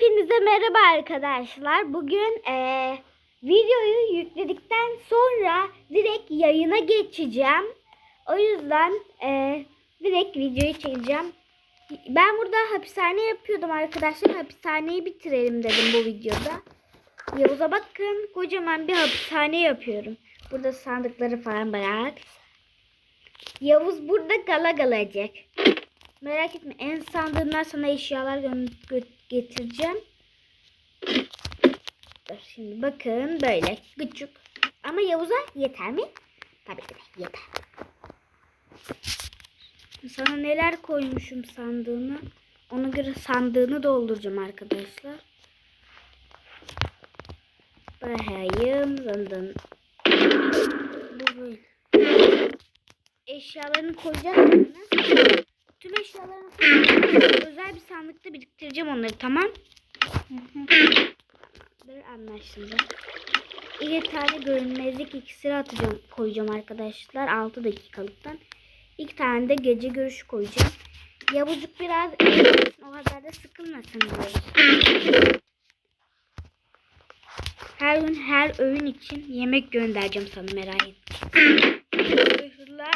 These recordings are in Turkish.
Hepinize merhaba arkadaşlar. Bugün eee, videoyu yükledikten sonra direkt yayına geçeceğim. O yüzden eee, direkt videoyu çekeceğim. Ben burada hapishane yapıyordum arkadaşlar. Hapishaneyi bitirelim dedim bu videoda. Yavuz'a bakın kocaman bir hapishane yapıyorum. Burada sandıkları falan bırak. Yavuz burada gala galacak. Merak etme en sandığından sana eşyalar getireceğim. Dur şimdi bakın böyle küçük. Ama Yavuz'a yeter mi? Tabii ki de yeter. Sana neler koymuşum sandığını. Ona göre sandığını dolduracağım arkadaşlar. Bakayım zandın. Bu böyle. Eşyalarını koyacağım. Tüm eşyalarını. Özel bir sandıkta biriktireceğim onları tamam? Böyle anlaşıldı. İki tane görünmezlik iksiri atacağım, koyacağım arkadaşlar. 6 dakikalıktan. İki tane de gece görüşü koyacağım. Yavuzcuk biraz o kadar da sıkılmasın diyoruz. Her gün her öğün için yemek göndereceğim sana merak etme. Zırhla,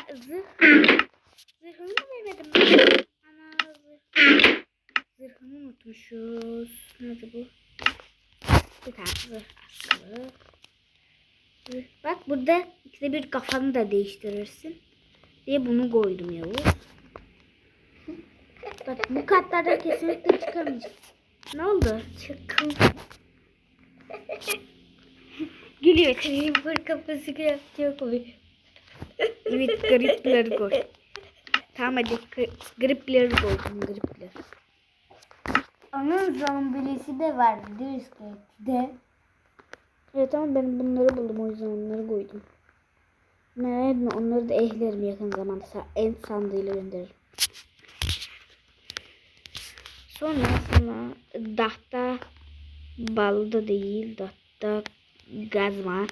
zırh, zırhını mı vermedim? Ana zırh. Zırhını unutmuşuz. Nerede bu? Bir tane zırh askılı. Zırh. Bak burada ikide bir kafanı da değiştirirsin. Diye bunu koydum Yavuz. Bak bu katlarda kesinlikle çıkamayacak. Ne oldu? Çıkın. Gülüyor. Creeper kafası yapıyor komik. Evet gripleri koy. Tamam hadi gri- gripleri koydum gripleri. Onun zombilisi de vardı Discord'de. Evet ama ben bunları buldum o yüzden onları koydum. Merak etme onları da ehlerim yakın zamanda en sandığıyla gönderirim. Sonra sana dahta balda değil dahta gazma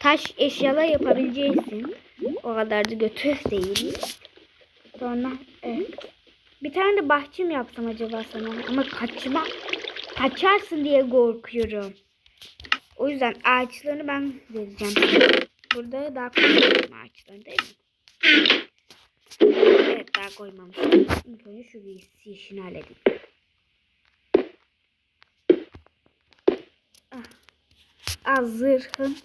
taş eşyalar yapabileceksin. O kadar da götür değil. Sonra evet. Bir tane de bahçe mi yapsam acaba sana? Ama kaçma kaçarsın diye korkuyorum. O yüzden ağaçlarını ben vereceğim. Burada daha koymamışım ağaçlarını değil mi? Evet daha koymamışım. İlk önce şu giysi işini halledeyim. Ah. Az zırhım.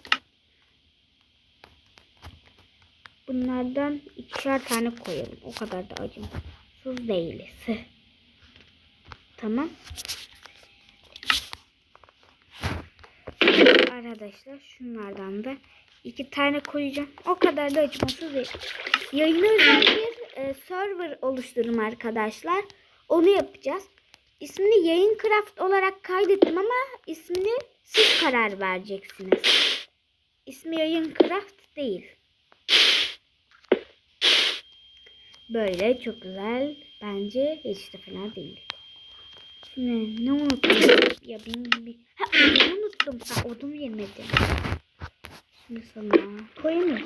Bunlardan ikişer tane koyalım. O kadar da acımasız değiliz. Tamam. Arkadaşlar şunlardan da iki tane koyacağım. O kadar da acımasız değil. Yayına özel bir e, server oluştururum arkadaşlar. Onu yapacağız. İsmini Yayın Craft olarak kaydettim ama ismini siz karar vereceksiniz. İsmi Yayın Craft değil. Böyle çok güzel. Bence hiç de fena değil. Şimdi ne unuttum? Ya benim bir... Ha odunu unuttum. Ha odun yemedim. Şimdi sana koyayım mı?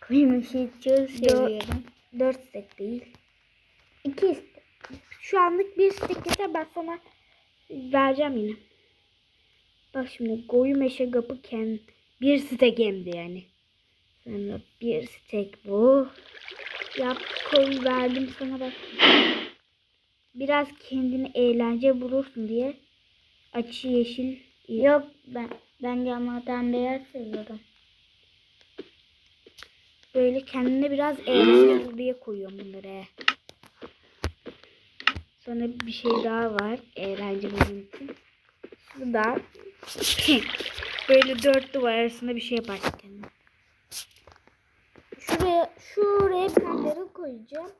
Kıymışı çok seviyorum. Dört stek değil. İki istek. Şu anlık bir stek yeter. Ben sana vereceğim yine. Bak şimdi koyu meşe kapı ken bir stek hem de yani. Bir stek bu. Yap koy verdim sana bak. Biraz kendini eğlence bulursun diye açı yeşil Yok ben ben yamadan beyaz seviyorum. böyle kendine biraz eğlence bul diye koyuyorum bunları. Sonra bir şey daha var eğlence bulun için. Bu da böyle dört duvar arasında bir şey yaparsın kendine. Şuraya, şuraya bir koyacağım.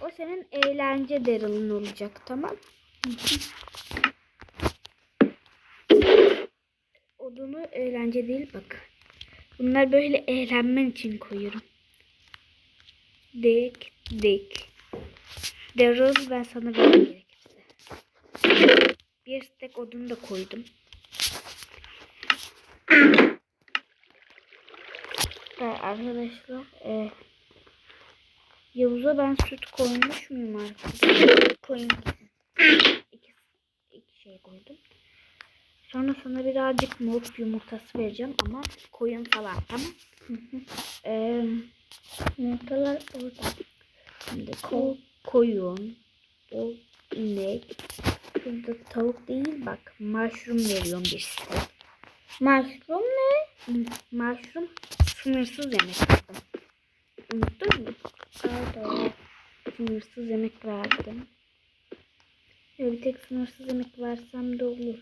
O senin eğlence Daryl'ın olacak tamam. Odunu eğlence değil bak. Bunlar böyle eğlenmen için koyuyorum. Dik dik. Daryl ben sana vereyim gerekirse. Bir stek odunu da koydum. Evet, arkadaşlar e, Yavuz'a ben süt koymuş muyum arkadaşlar? Koyayım. İki, iki şey koydum. Sonra sana birazcık muz yumurtası vereceğim ama koyun falan tamam. Ee, Yumurtalar orada. şimdi ko koyun, o inek, burada tavuk değil bak mushroom veriyorum bir size. Mushroom ne? Mushroom sınırsız yemek verdim. Unuttun mu? Orada. Sınırsız yemek verdim. Ya bir tek sınırsız yemek versem de olur.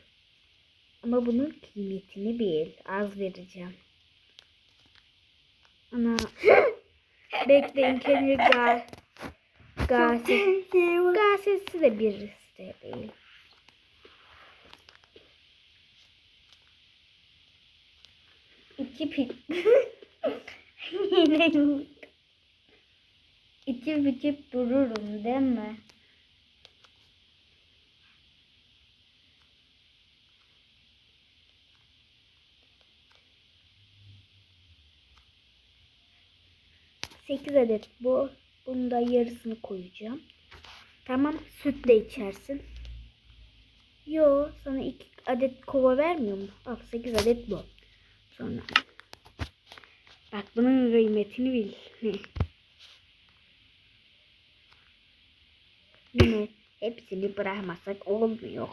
Ama bunun kıymetini bil. Az vereceğim. Ana. Bekleyin kendini gal. Gazetesi. Gazetesi de bir liste değil. İki pit. İçip içip dururum değil mi? Sekiz adet bu. Bunun da yarısını koyacağım. Tamam. Süt de içersin. Yo sana iki adet kova vermiyor mu? Al 8 adet bu. Sonra bak bunun kıymetini bil. Yine hepsini bırakmasak olmuyor.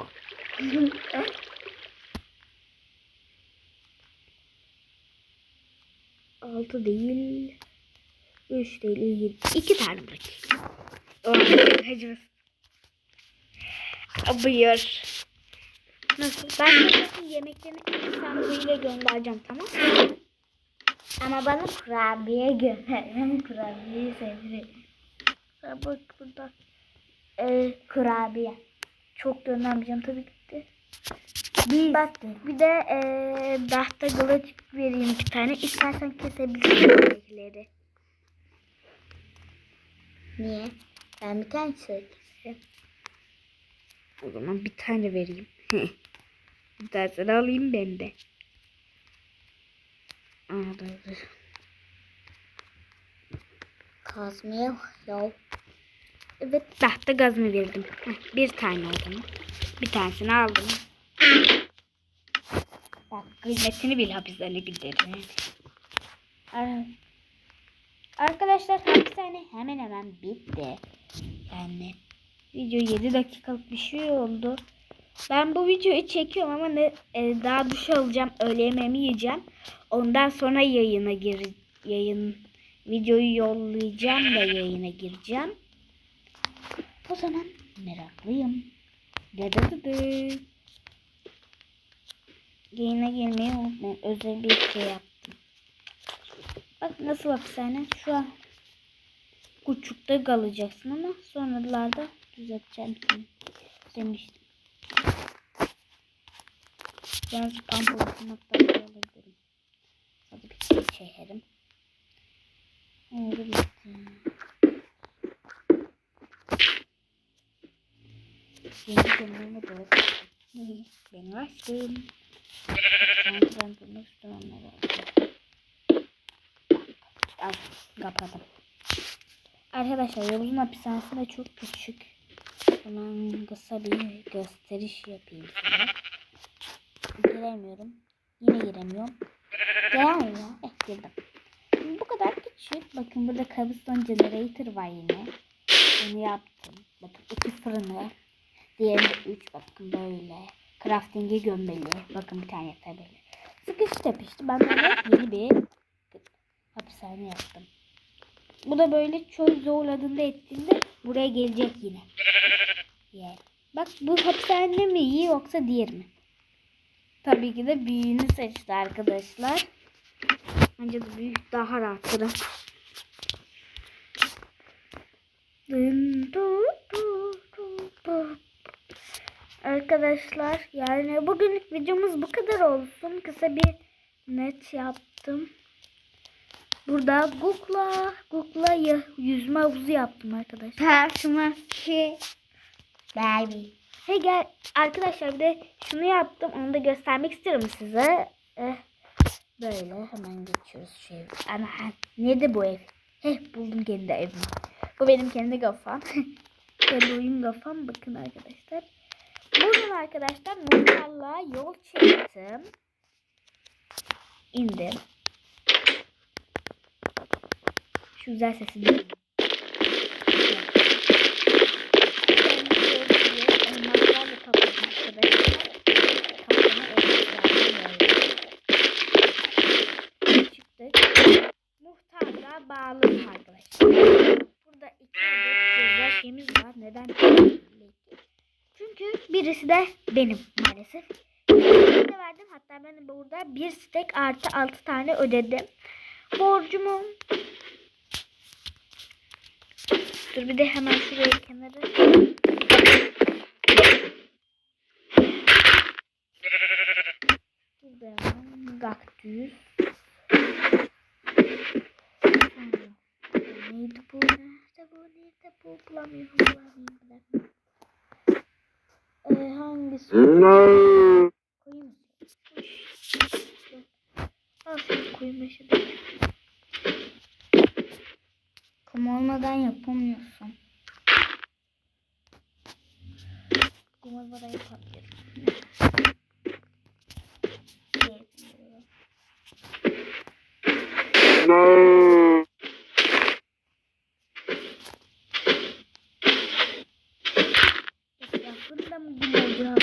Altı değil. Üç değil. Yedi. İki tane bırakayım. Oh, hacımız. Buyur. Nasıl? Ben yemeklerini sandviçle göndereceğim tamam mı? Ama bana kurabiye gönder. Ben kurabiyeyi. Ha, Bak burada. Ee, kurabiye. Çok göndermeyeceğim tabii ki de. Bir, Bak bir de eee tahta kılıç vereyim bir tane. İstersen kesebilirsin. Niye? Ben bir tane söyleyeyim. O zaman bir tane vereyim. tanesini alayım ben de. Dur. Kazmaya yok. Evet tahta gaz mı verdim? Heh, bir tane oldu. Bir tanesini aldım. Bak kıymetini bil hapishane giderim. Ar- Arkadaşlar hapishane hemen hemen bitti. Yani video 7 dakikalık bir şey oldu. Ben bu videoyu çekiyorum ama ne e, daha duş alacağım, öğle yemeğimi yiyeceğim. Ondan sonra yayına gir yayın videoyu yollayacağım da yayına gireceğim. O zaman meraklıyım. Dıdıdıdı. Yayına girmeyi unutmayın. Özel bir şey yaptım. Bak nasıl hapishane. Şu an küçükte kalacaksın ama sonralarda düzelteceğim seni demiştim. Birazcık ampul noktaları alabilirim. Hadi bir şey çekerim. Oldu bitti. Yeni gömleğimi de açtım. Ben açtım. Ben bunu aldım. Al, kapadım. Arkadaşlar Yavuz'un hapishanesi de çok küçük. Hemen kısa bir gösteriş yapayım size. Giremiyorum. Yine giremiyorum. Gelmiyor. Eh girdim. Bu kadar küçük. Bakın burada cobblestone generator var yine. Bunu yaptım. Bakın iki fırını. Diğerinde üç. Bakın böyle. Crafting'e gömmeli. Bakın bir tane tabeli. Sıkıştı yapıştı. Ben böyle yeni bir hapishane yaptım. Bu da böyle çok zorladığında ettiğinde buraya gelecek yine. Yani. Bak bu hapishane mi iyi yoksa diğer mi? Tabii ki de büyüğünü seçti arkadaşlar. Bence de büyük daha du. Arkadaşlar yani bugünlük videomuz bu kadar olsun. Kısa bir net yaptım. Burada Google'a Google'a yüzme havuzu yaptım arkadaşlar. Karşıma Baby. Hey gel arkadaşlar bir de şunu yaptım onu da göstermek istiyorum size. Eh, böyle hemen geçiyoruz şu evi. Ana nerede bu ev? Heh buldum kendi evimi. Bu benim kendi kafam. Kendi oyun kafam bakın arkadaşlar. Bugün arkadaşlar muhtarlığa yol çektim. İndim. Şu güzel sesini duyun. Elmaslarla kapladım arkadaşlar. Kaplama elmaslarla böyle. Çıktık. Muhtarlığa bağladım arkadaşlar. Burada iki adet ceza şeyimiz var. Neden? Çünkü birisi de benim maalesef. İkisini de verdim. Hatta ben burada bir stek artı altı tane ödedim. Borcumu Dur bir de hemen şuraya kenara. Burada kaktüs. Neydi bu? Nerede bu? Nerede bu? Bulamıyorum. Bulamıyorum. Bulamıyorum. Ee, hangisi? Koyayım mı? Al şunu koyayım şuraya. Kum olmadan yapamıyorsun. Kum olmadan yapabilirim. Yapıyorum. Etrafında mı kum olacak?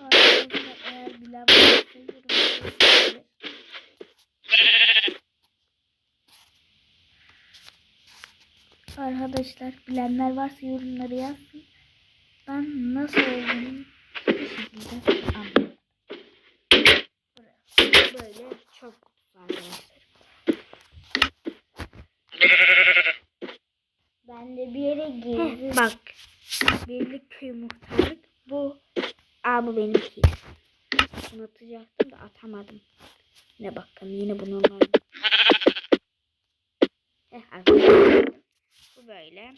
Arkadaşlar Arkadaşlar bilenler varsa yorumları yazsın. Ben nasıl olduğunu bir şekilde anladım. Böyle çok arkadaşlar. Ben de bir yere girdim. Bak. Birlik köy muhtarlık. Bu. Aa bu benimki. Bunu atacaktım da atamadım. Ne bakın yine bu normal. Heh, arkadaşlar. Bu böyle.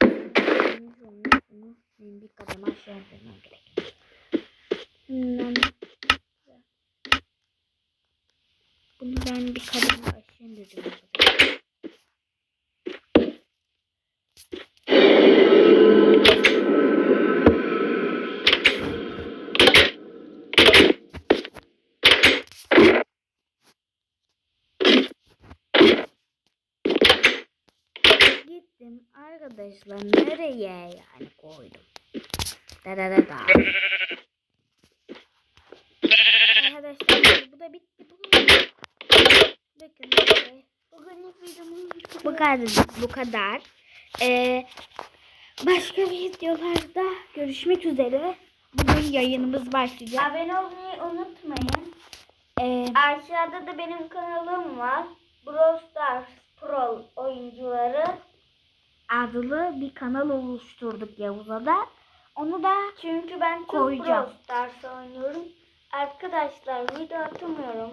Bunu, bunu, bunu bir kademe aşağı indirmem gerek. Bundan bunu ben bir kademe aşağı indireceğim arkadaşlar. Gittim arkadaşlar nereye yani koydum. Da da da da. Arkadaşlar bu da bitti. Bu Bakın böyle. Bugünlük videomuz Bu kadar. Bu kadar. Ee, başka videolarda görüşmek üzere. Bugün yayınımız başlayacak. Abone olmayı unutmayın. Ee, Aşağıda da benim kanalım var. Brawl Stars Pro oyuncuları. Adlı bir kanal oluşturduk Yavuz'a da. Onu da Çünkü ben çok Koyacağım. Brawl Stars oynuyorum. Arkadaşlar video atamıyorum.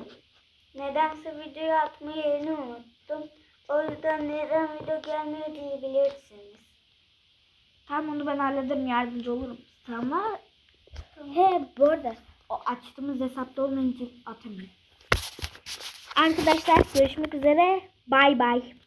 Nedense videoyu atmayı yeni unuttum. O yüzden neden video gelmiyor diyebilirsiniz. Tamam onu ben hallederim yardımcı olurum. Ama he bu arada o açtığımız hesapta olmayınca atamıyorum. Arkadaşlar görüşmek üzere. Bay bay.